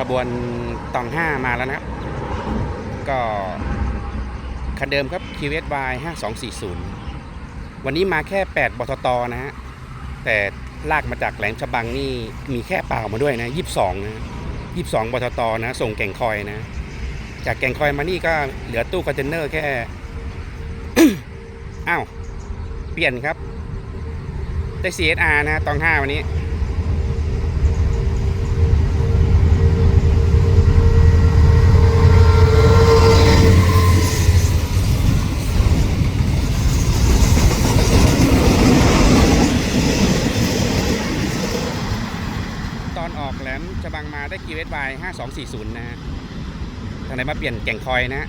ขบวนตองห้ามาแล้วนะครับ ก็คันเดิมครับ QSY 5240 วันนี้มาแค่ 8บทตนะฮะ แต่ลากมาจากแหลมฉบังนี่มีแค่เปล่ามาด้วยนะ 22 นะ 22บทตนะ ส่งแก่งคอยนะ จากแก่งคอยมานี่ก็เหลือตู้คอนเทนเนอร์แค่ อ้าว เปลี่ยนครับ ได้ CSR นะตองห้าวันนี้ อนออกแหลมฉบังมาได้ QSY 5240 นะฮะทางไหนมาเปลี่ยนแก่งคอยนะฮะ